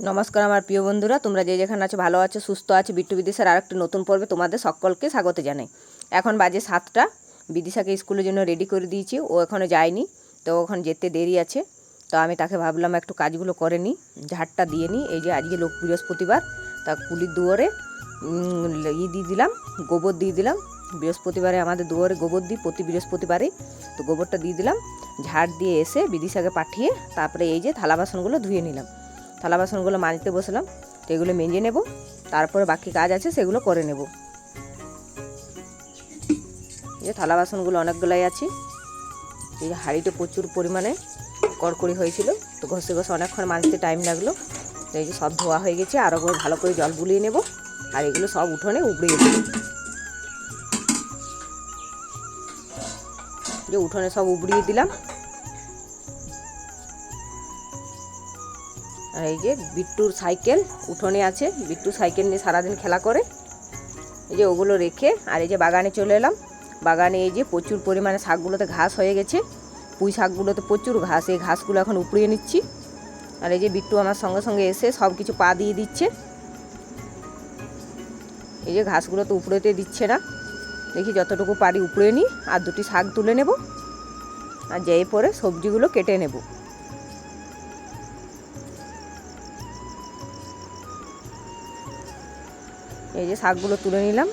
নমস্কার আমার প্রিয় বন্ধুরা, তোমরা যে যেখানে আছো ভালো আছো, সুস্থ আছো, বিট্টু বিদিশার আর একটি নতুন পর্বে তোমাদের সকলকে স্বাগত জানাই। এখন বাজে সাতটা, বিদিশাকে স্কুলের জন্য রেডি করে দিয়েছি, ও এখনও যায়নি, তো ওখানে যেতে দেরি আছে, তো আমি তাকে ভাবলাম একটু কাজগুলো করে নিই, ঝাড়টা দিয়ে নিই, এই যে আজকে লোক বৃহস্পতিবার, তা কুলির দুয়ারে ই দিয়ে দিলাম, গোবর দিয়ে দিলাম, বৃহস্পতিবারে আমাদের দুয়ারে গোবর দিই, প্রতি বৃহস্পতিবারে তো গোবরটা দিয়ে দিলাম, ঝাড় দিয়ে এসে বিদিশাকে পাঠিয়ে তারপরে এই যে থালা বাসনগুলো ধুয়ে নিলাম। থালা বাসনগুলো মাজতে বসলাম, তো এগুলো মেজে নেব, তারপরে বাকি কাজ আছে সেগুলো করে নেব। যে থালা বাসনগুলো অনেকগুলাই আছে, এই যে হাঁড়িতে প্রচুর পরিমাণে কড়কড়ি হয়েছিল, তো ঘষে ঘষে অনেকক্ষণ মাজতে টাইম লাগল, তো এই যে সব ধোয়া হয়ে গেছে আরও ভালো করে জল বুলিয়ে নেব, আর এগুলো সব উঠোনে উবড়িয়ে দেবো। যে উঠোনে সব উবড়িয়ে দিলাম আর এই যে বিট্টুর সাইকেল উঠোনে আছে। বিট্টু সাইকেল নিয়ে সারাদিন খেলা করে। এই যে ওগুলো রেখে আর এই যে বাগানে চলে এলাম। বাগানে এই যে প্রচুর পরিমাণে শাকগুলোতে ঘাস হয়ে গেছে। পুঁই শাকগুলোতে প্রচুর ঘাস। এই ঘাসগুলো এখন উপড়িয়ে নিচ্ছি। আর এই যে বিট্টু আমার সঙ্গে সঙ্গে এসে সব কিছু পা দিয়ে দিচ্ছে। এই যে ঘাসগুলো তো উপড়েতে দিচ্ছে না। দেখি যতটুকু পারি উপড়ে নিই। আর দুটি শাক তুলে নেব। আর যেয়ে পরে সবজিগুলো কেটে নেব। এই যে শাকগুলো তুলে নিলাম।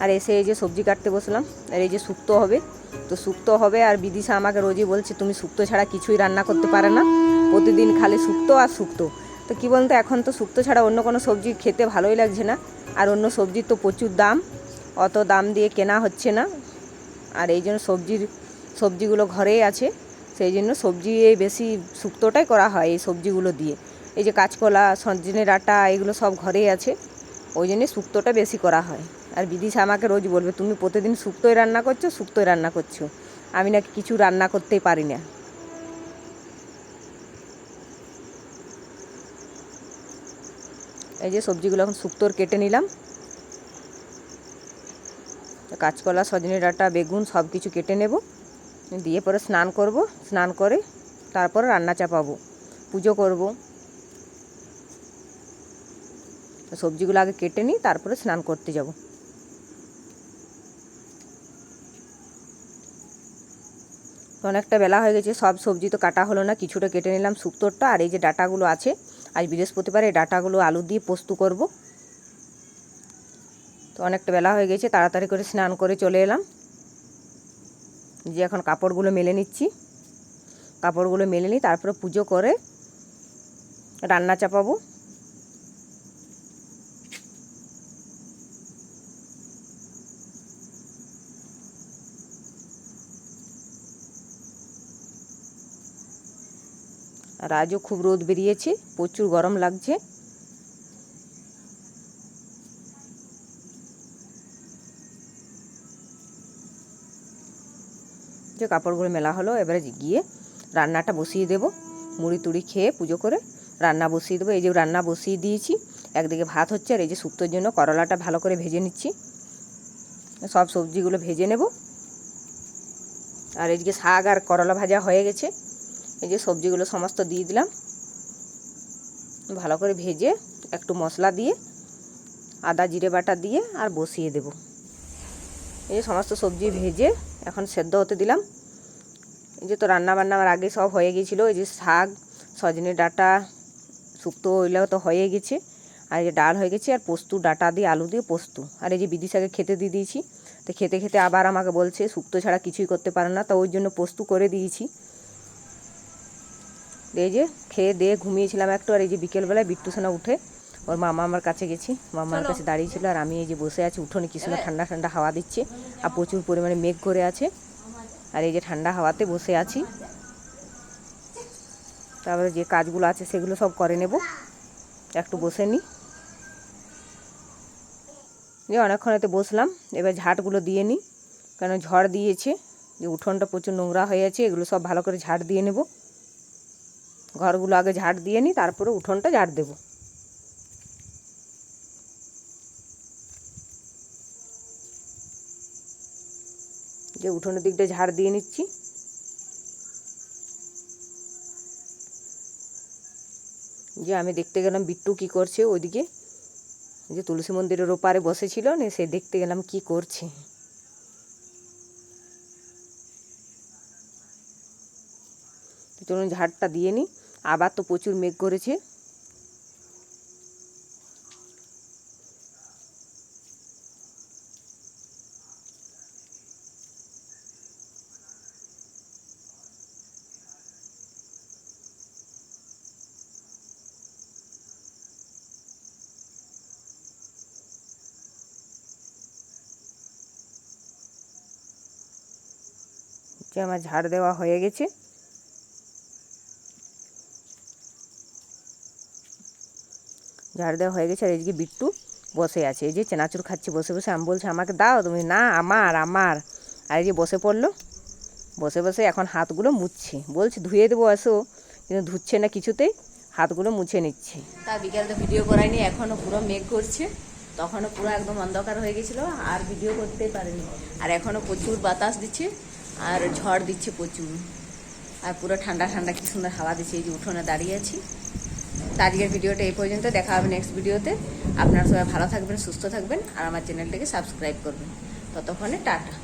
আর এসে এই যে সবজি কাটতে বসলাম। আর এই যে শুক্তো হবে। তো শুক্তো হবে আর বিদিশা আমাকে রোজই বলছে, তুমি শুক্তো ছাড়া কিছুই রান্না করতে পারে না। প্রতিদিন খালি শুক্তো আর শুক্তো। তো কী বলতো, এখন তো শুক্তো ছাড়া অন্য কোনো সবজি খেতে ভালোই লাগছে না। আর অন্য সবজির তো প্রচুর দাম। অত দাম দিয়ে কেনা হচ্ছে না। আর এই জন্য সবজির, সবজিগুলো ঘরেই আছে। সেই জন্য সবজি বেশি শুক্তোটাই করা হয় এই সবজিগুলো দিয়ে। এই যে কাঁচকলা সজনে ডাঁটা এগুলো সব ঘরেই আছে। ওই জন্যে শুক্তোটা বেশি করা হয়। আর বিদিশা আমাকে রোজ বলবে, তুমি প্রতিদিন শুক্তোই রান্না করছ, শুক্তোই রান্না করছ। আমি নাকি কিছু রান্না করতেই পারি না। এই যে সবজিগুলো এখন শুক্তোর কেটে নিলাম। কাঁচকলা সজনে ডাঁটা বেগুন সব কিছু কেটে নেব। দিয়ে পরে স্নান করব। স্নান করে তারপরে রান্না চাপাবো। পুজো করব তো সবজিগুলো আগে কেটে নিই, তারপরে স্নান করতে যাব। অনেকটা বেলা হয়ে গেছে, সব সবজি তো কাটা হলো না, কিছুটা কেটে নিলাম শুক্তোরটা আর এই যে ডাটাগুলো আছে। আজ বৃহস্পতিবার এই ডাটাগুলো আলু দিয়ে পোস্ত করব। তো অনেকটা বেলা হয়ে গেছে, তাড়াতাড়ি করে স্নান করে চলে এলাম। যে এখন কাপড়গুলো মেলে নিচ্ছি। কাপড়গুলো মেলে নিই, তারপরে পুজো করে রান্না চাপাবো। আর আজও খুব রোদ বেরিয়েছে, প্রচুর গরম লাগছে। যে কাপড়গুলো মেলা হলো, এবারে গিয়ে রান্নাটা বসিয়ে দেব, মুড়ি তুড়ি খেয়ে পুজো করে রান্না বসিয়ে দেবো। এই যে রান্না বসিয়ে দিয়েছি, একদিকে ভাত হচ্ছে আর এই যে শুক্তোর জন্য করলাটা ভালো করে ভেজে নিচ্ছি। সব সবজিগুলো ভেজে নেব। আর এদিকে শাক আর করলা ভাজা হয়ে গেছে। এই যে সবজিগুলো সমস্ত দিয়ে দিলাম। ভালো করে ভেজে একটু মশলা দিয়ে, আদা, জিরে বাটা দিয়ে আর বসিয়ে দেব। এই যে সমস্ত সবজি ভেজে এখন সেদ্ধ হতে দিলাম। এই যে তো রান্না বান্না আমার আগে সব হয়ে গিয়েছিল। এই যে শাক, সজনে ডাঁটা, শুক্তো, ওইগুলো তো হয়ে গেছে। আর এই যে ডাল হয়ে গেছে আর পোস্তু, ডাটা দিয়ে আলু দিয়ে পোস্তু। আর এই যে বিদি শাকে খেতে দিয়ে দিয়েছি। তো খেতে খেতে আবার আমাকে বলছে, শুক্তো ছাড়া কিছুই করতে পারে না। তো ওই জন্য পোস্তু করে দিয়েছি। এই যে খেয়ে দিয়ে ঘুমিয়েছিলাম একটু আর এই যে বিকেলবেলায় বিট্টু সোনা উঠে ওর মামা আমার কাছে গেছি। মামার কাছে দাঁড়িয়ে ছিল আর আমি এই যে বসে আছি উঠোনে কি সুন্দর ঠান্ডা ঠান্ডা হাওয়া দিচ্ছে আর প্রচুর পরিমাণে মেঘ করে আছে। আর এই যে ঠান্ডা হাওয়াতে বসে আছি। তারপরে যে কাজগুলো আছে সেগুলো সব করে নেব। একটু বসে নিই। যে অনেকক্ষণ এতে বসলাম এবার ঝাড়গুলো দিয়ে নিই। কেন ঝড় দিয়েছে যে উঠোনটা প্রচুর নোংরা হয়ে আছে এগুলো সব ভালো করে ঝাড় দিয়ে নেব। ঘরগুলো আগে ঝাড় দিয়ে নিই, তারপরে উঠোনটা ঝাড় দেবো। যে উঠোনের দিকটা ঝাড় দিয়ে নিচ্ছি। যে আমি দেখতে গেলাম বিট্টু কি করছে ওইদিকে। যে তুলসী মন্দিরের ওপারে বসেছিল না সে দেখতে গেলাম কি করছে। চলুন ঝাড়টা দিয়ে নিই। আবার তো প্রচুর মেঘ করেছে। আমার ঝাড় দেওয়া হয়ে গেছে। ঝাড় দেওয়া হয়ে গেছে আর এইদিকে বিট্টু বসে আছে। এই যে চেনাচুর খাচ্ছে, বসে বসে আমি বলছি, আমাকে দাও তুমি। না, আমার আমার। আর এই যে বসে পড়ল, বসে বসে এখন হাতগুলো মুছছে। বলছে, ধুয়ে দেবো, আসো। কিন্তু ধুচ্ছে না কিছুতেই, হাতগুলো মুছে নিচ্ছে। তা বিকেল তো ভিডিও করাইনি এখনও পুরো মেঘ করছে। তখনও পুরো একদম অন্ধকার হয়ে গেছিল, আর ভিডিও করতেই পারিনি। আর এখনও প্রচুর বাতাস দিচ্ছে, আর ঝড় দিচ্ছে প্রচুর। আর পুরো ঠান্ডা ঠান্ডা, কি সুন্দর হাওয়া দিচ্ছে, এই যে উঠোনে দাঁড়িয়ে আছি। তো আজকের ভিডিওটা এই পর্যন্ত। দেখা হবে নেক্সট ভিডিওতে। আপনারা সবাই ভালো থাকবেন, সুস্থ থাকবেন, আর আমার চ্যানেলটাকে সাবস্ক্রাইব করবেন। ততক্ষণে টাটা।